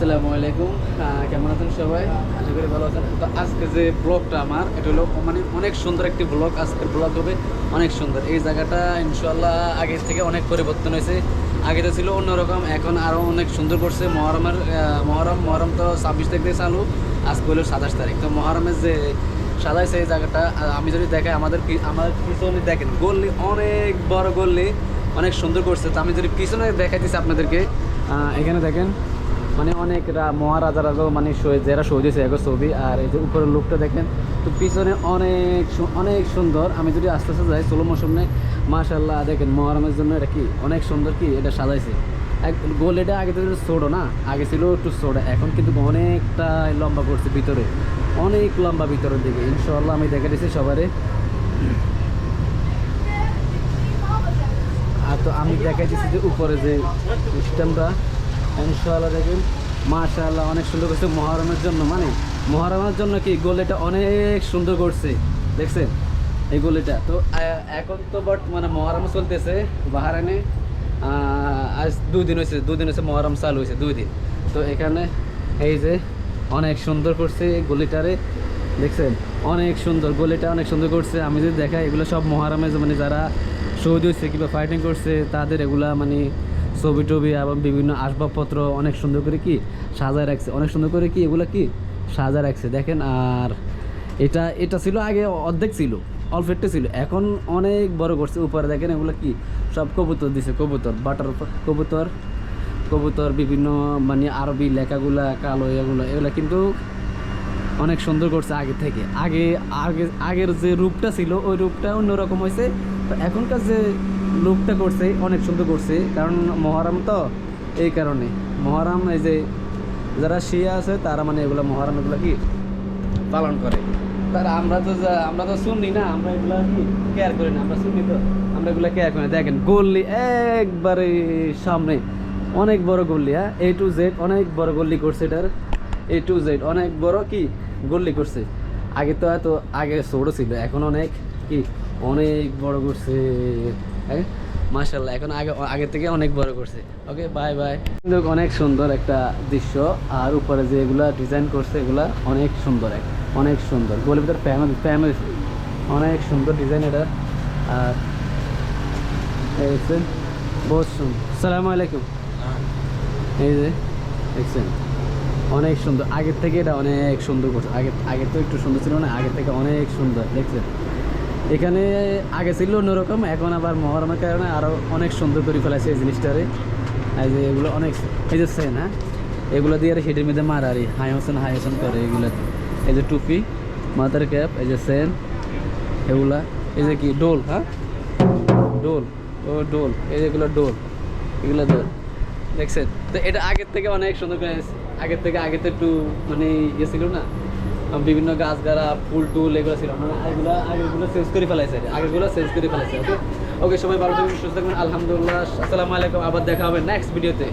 আসসালামু আলাইকুম। কেমন আছেন সবাই? আশা করি ভালো আছেন। তো আজকে যে ব্লগটা আমার, এটা হলো মানে অনেক সুন্দর একটি ব্লগ। আজকের ব্লগ হবে অনেক সুন্দর। এই জায়গাটা ইনশাল্লাহ আগের থেকে অনেক পরিবর্তন হয়েছে। আগে তো ছিল অন্যরকম, এখন আরও অনেক সুন্দর করছে। মহরমের মহরম মহরম তো ছাব্বিশ তারিখ থেকে চালু, আজকে হলো সাতাশ তারিখ। তো মহরমের যে সাজাইছে এই জায়গাটা আমি যদি দেখাই, আমাদের আমার পিছনে দেখেন গল্লি অনেক বড় গল্লি অনেক সুন্দর করছে। তো আমি যদি পিছনে দেখাইতেছি আপনাদেরকে এখানে দেখেন মানে অনেক মহারাজারাও মানে যারা শহীদ হয়েছে ছবি, আর এই যে উপরের লোকটা দেখেন, তো পিছনে অনেক অনেক সুন্দর। আমি যদি আস্তে আস্তে যাই ষোলো মৌসুমে মাশাল্লাহ দেখেন মহরমের জন্য এটা কি? অনেক সুন্দর কি? এটা সাজাইছে। এক গোল এটা আগে তো ছোটো না? আগে ছিল একটু ছোটো, এখন কিন্তু অনেকটা লম্বা করছে ভিতরে। অনেক লম্বা ভিতরের দিকে। ইনশাল্লাহ আমি দেখে দিচ্ছি সবারে। আর তো আমি দেখাই দিচ্ছি যে উপরে যে সিস্টেমটা ইনশাআল্লাহ দেখেন, মাশাআল্লাহ, অনেক সুন্দর করছে মহরমের জন্য। মানে মহরমের জন্য কি, গোলেটা অনেক সুন্দর করছে। দেখছেন? এই গোলিটা। তো এখন তো বাট মানে মহরম চলতেছে বাহারানে। আজ দুই দিন হয়েছে দুই দিন হয়েছে মহরম চালু হয়েছে দুই দিন। তো এখানে এই যে অনেক সুন্দর করছে গলিটারে। দেখছেন? অনেক সুন্দর, গলিটা অনেক সুন্দর করছে। আমি যদি দেখাই, এগুলো সব মহারামে মানে যারা শহীদ হয়েছে কিংবা ফাইটিং করছে, তাদের এগুলা মানে ছবি টবি এবং বিভিন্ন আসবাবপত্র অনেক সুন্দর করে কি সাজায় রাখছে। অনেক সুন্দর করে কি এগুলো কি সাজায় রাখছে। দেখেন, আর এটা এটা ছিল আগে অর্ধেক ছিল, অল্প ছিল। এখন অনেক বড় করছে। উপরে দেখেন এগুলো কি সব কবুতর দিছে, কবুতর, বাটার কবুতর কবুতর বিভিন্ন মানে আরবি লেখাগুলা, কালো এগুলো এগুলো কিন্তু অনেক সুন্দর করছে আগে থেকে। আগে আগে, আগের যে রূপটা ছিল, ওই রূপটা অন্যরকম হয়েছে। তো এখনকার যে রূপটা করছে, অনেক সুন্দর করছে। কারণ মহরম তো এই কারণে। মহরম এই যে যারা শিয়া আছে, তারা মানে এগুলো মহরম, এগুলো কি? পালন করে। তারা আমরা তো আমরা তো শুনি না, আমরা এগুলো কি কেয়ার করি না, আমরা শুনি তো। আমরা এগুলো কেয়ার করি না। দেখেন, গল্লি একবারে সামনে। অনেক বড় গল্লি হ্যাঁ? এ টু জেড অনেক বড় গল্লি করছে এটার। এ টু জেড অনেক বড় কি গল্লি করছে। আগে তো এত, আগে ছোট ছিল, এখন অনেক কি, অনেক বড় করছে। হ্যাঁ? মাশাল্লাহ এখন আগে আগে থেকে অনেক বড় করছে। ওকে বাই বাই কিন্তু অনেক সুন্দর একটা দৃশ্য আর উপরে যে এগুলা ডিজাইন করছে এগুলা অনেক সুন্দর এক অনেক সুন্দর। গোলের ভিতর ফ্যামিলি ফ্যামিলি অনেক সুন্দর ডিজাইন এটা। আর হচ্ছে বহুত সুন্দর। সালামু আলাইকুম। এই যে দেখছেন? অনেক সুন্দর। আগের থেকে এটা অনেক সুন্দর করছে। আগে আগে তো একটু সুন্দর ছিল না আগের থেকে অনেক সুন্দর দেখছেন? এখানে আগে ছিল অন্যরকম, এখন আবার মহরমের কারণে আরও অনেক সুন্দর করে ফেলেছে এই জিনিসটারে। এই যে এগুলো অনেক, এই যে সেন হ্যাঁ? এগুলো দিয়ে আর হেঁটের মধ্যে মারারি হাই হোসেন হাই হোসেন করে এগুলো। এই যে টুপি, মাথার ক্যাপ, এই যে সেন, এগুলা। এই যে কি, ডোল হ্যাঁ? ডোল, ও ডোল, এই যেগুলো ডোল, এগুলো ডোল। দেখছেন? তো এটা আগের থেকে অনেক সুন্দর করে, আগের থেকে আগে তো একটু মানে ইয়ে ছিল না? বিভিন্ন গাছ গাড়া ফুল টুল এগুলো ছিল। মানে এগুলো আগেগুলো চেঞ্জ করে ফেলাইছে আগেগুলো চেঞ্জ করে ফেলাইছে ওকে ওকে সবাই ভালো থাকবেন, সুস্থ থাকবেন, আলহামদুলিল্লাহ। আসসালামু আলাইকুম, আবার দেখা হবে নেক্সট ভিডিওতে